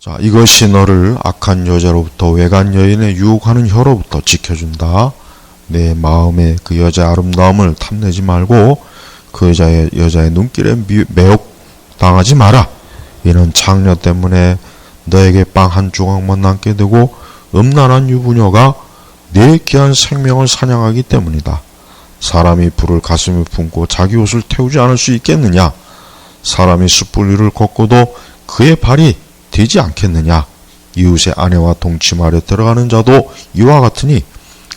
자, 이것이 너를 악한 여자로부터 외간 여인의 유혹하는 혀로부터 지켜준다. 내 마음에 그 여자의 아름다움을 탐내지 말고 그 여자의 여자의 눈길에 미- 매혹 당하지 마라. 이는 창녀 때문에 너에게 빵 한 조각만 남게 되고 음란한 유부녀가 내 귀한 생명을 사냥하기 때문이다. 사람이 불을 가슴에 품고 자기 옷을 태우지 않을 수 있겠느냐? 사람이 숯불 위를 걷고도 그의 발이 되지 않겠느냐? 이웃의 아내와 동침 아래 들어가는 자도 이와 같으니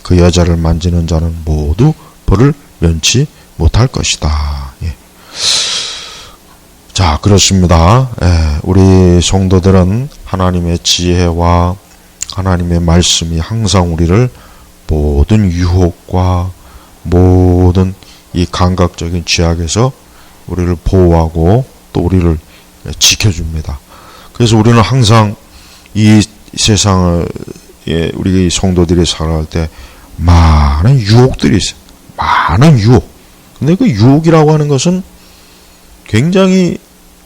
그 여자를 만지는 자는 모두 벌을 면치 못할 것이다. 예. 자, 그렇습니다. 예, 우리 성도들은 하나님의 지혜와 하나님의 말씀이 항상 우리를 모든 유혹과 모든 이 감각적인 죄악에서 우리를 보호하고 또 우리를 지켜줍니다. 그래서 우리는 항상 이 세상을 예, 우리 성도들이 살아갈 때 많은 유혹들이 있어요. 많은 유혹. 근데 그 유혹이라고 하는 것은 굉장히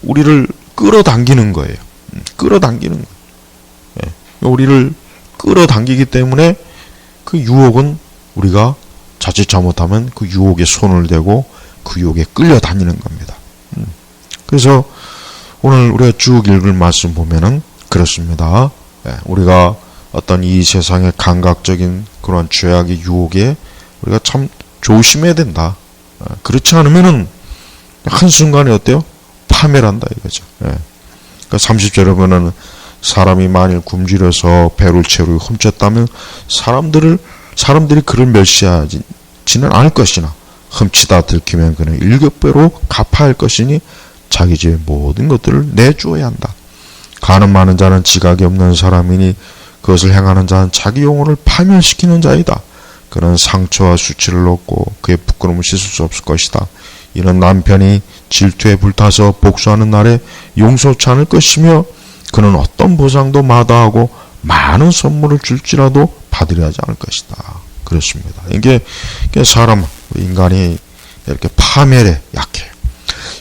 우리를 끌어당기는 거예요. 음, 끌어당기는 거예요. 예, 우리를 끌어당기기 때문에 그 유혹은 우리가 자칫 잘못하면 그 유혹에 손을 대고 그 유혹에 끌려다니는 겁니다. 음, 그래서 오늘 우리가 쭉 읽을 말씀 보면은 그렇습니다. 예, 우리가 어떤 이 세상의 감각적인 그런 죄악의 유혹에 우리가 참 조심해야 된다. 어, 그렇지 않으면은 한순간에 어때요? 파멸한다 이거죠. 예. 그러니까 30절에 보면은 사람이 만일 굶주려서 배를 채우고 훔쳤다면 사람들을 사람들이 그를 멸시하지는 않을 것이나 훔치다 들키면 그는 일곱 배로 갚아야 할 것이니 자기 집의 모든 것들을 내주어야 한다. 가는 많은 자는 지각이 없는 사람이니 그것을 행하는 자는 자기 영혼을 파멸시키는 자이다. 그는 상처와 수치를 얻고 그의 부끄러움을 씻을 수 없을 것이다. 이는 남편이 질투에 불타서 복수하는 날에 용서치 않을 것이며 그는 어떤 보상도 마다하고 많은 선물을 줄지라도 받으려 하지 않을 것이다. 그렇습니다. 이게, 사람, 인간이 이렇게 파멸에 약해요.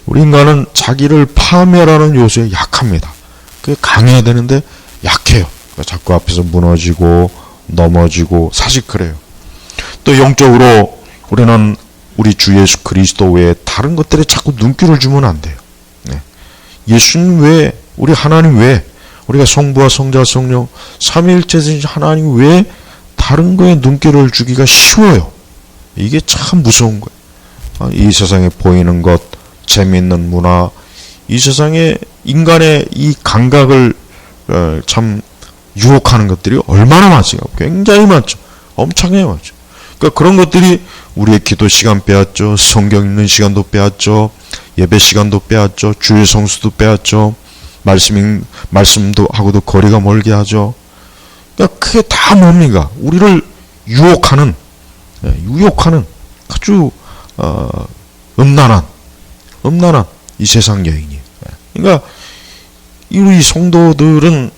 우리 인간은 자기를 파멸하는 요소에 약합니다. 그게 강해야 되는데 약해요. 그러니까 자꾸 앞에서 무너지고 넘어지고 사실 그래요. 또 영적으로 우리는 우리 주 예수 그리스도 외에 다른 것들에 자꾸 눈길을 주면 안 돼요. 네. 예수님 외에 우리 하나님 외에 우리가 성부와 성자 성령 삼위일체신 하나님 외에 다른 거에 눈길을 주기가 쉬워요. 이게 참 무서운 거예요. 아, 이 세상에 보이는 것, 재미있는 문화, 이 세상에 인간의 이 감각을 어, 참 유혹하는 것들이 얼마나 많습니까? 굉장히 많죠. 엄청나게 많죠. 그러니까 그런 것들이 우리의 기도 시간 빼앗죠. 성경 읽는 시간도 빼앗죠. 예배 시간도 빼앗죠. 주일 성수도 빼앗죠. 말씀 말씀도 하고도 거리가 멀게 하죠. 그러니까 그게 다 뭡니까? 우리를 유혹하는 예, 유혹하는 아주 어, 음란한 음란한 이 세상 여인이. 예. 그러니까 이 우리 성도들은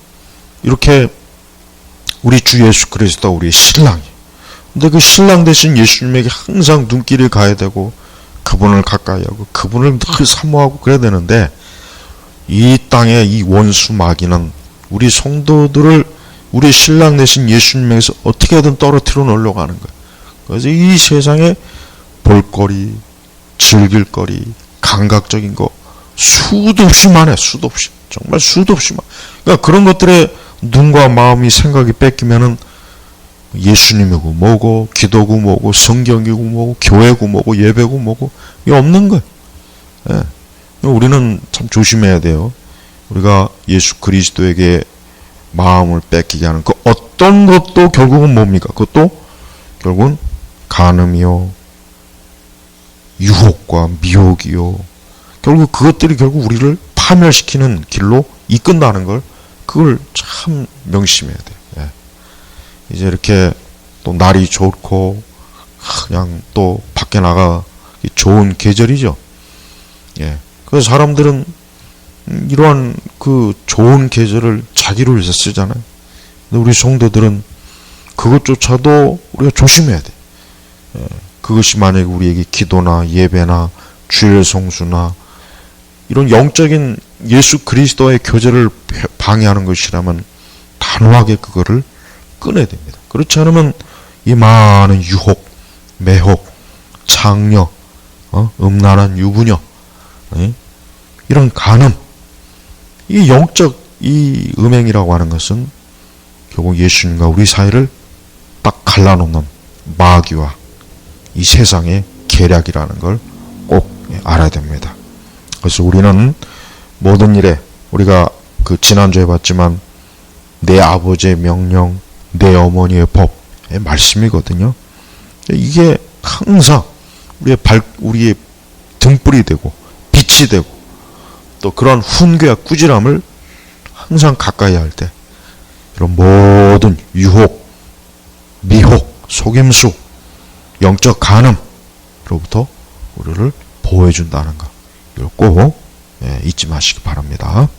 이렇게 우리 주 예수 그리스도 우리의 신랑이. 근데 그 신랑 대신 예수님에게 항상 눈길을 가야 되고 그분을 가까이 하고 그분을 늘 사모하고 그래야 되는데 이 땅에 이 원수 마귀는 우리 성도들을 우리 신랑 대신 예수님에게서 어떻게든 떨어뜨려 놓으려고 하는 거예요. 그래서 이 세상에 볼거리, 즐길거리, 감각적인 거 수도 없이 많아 수도 없이 정말 수도 없이 많아. 그러니까 그런 것들에 눈과 마음이 생각이 뺏기면은 예수님이고 뭐고 기도고 뭐고 성경이고 뭐고 교회고 뭐고 예배고 뭐고 이게 없는 거예요. 예. 우리는 참 조심해야 돼요. 우리가 예수 그리스도에게 마음을 뺏기게 하는 그 어떤 것도 결국은 뭡니까? 그것도 결국은 간음이요, 유혹과 미혹이요. 결국 그것들이 결국 우리를 파멸시키는 길로 이끈다는 걸 그걸 참 명심해야 돼. 예. 이제 이렇게 또 날이 좋고 그냥 또 밖에 나가 좋은 계절이죠. 예. 그래서 사람들은 음, 이러한 그 좋은 계절을 자기를 위해서 쓰잖아요. 근데 우리 성도들은 그것조차도 우리가 조심해야 돼. 예. 그것이 만약에 우리에게 기도나 예배나 주일 성수나 이런 영적인 예수 그리스도의 교제를 방해하는 것이라면 단호하게 그거를 끊어야 됩니다. 그렇지 않으면 이 많은 유혹, 매혹, 창녀, 어? 음란한 유부녀, 예? 이런 간음, 이 영적 이 음행이라고 하는 것은 결국 예수님과 우리 사이를 딱 갈라놓는 마귀와 이 세상의 계략이라는 걸 꼭 알아야 됩니다. 그래서 우리는 모든 일에 우리가 그 지난주에 봤지만 내 아버지의 명령, 내 어머니의 법의 말씀이거든요. 이게 항상 우리의 발, 우리의 등불이 되고 빛이 되고 또 그런 훈계와 꾸지람을 항상 가까이 할 때 이런 모든 유혹, 미혹, 속임수, 영적 간음으로부터 우리를 보호해 준다는 거 이걸 꼭 예, 잊지 마시기 바랍니다.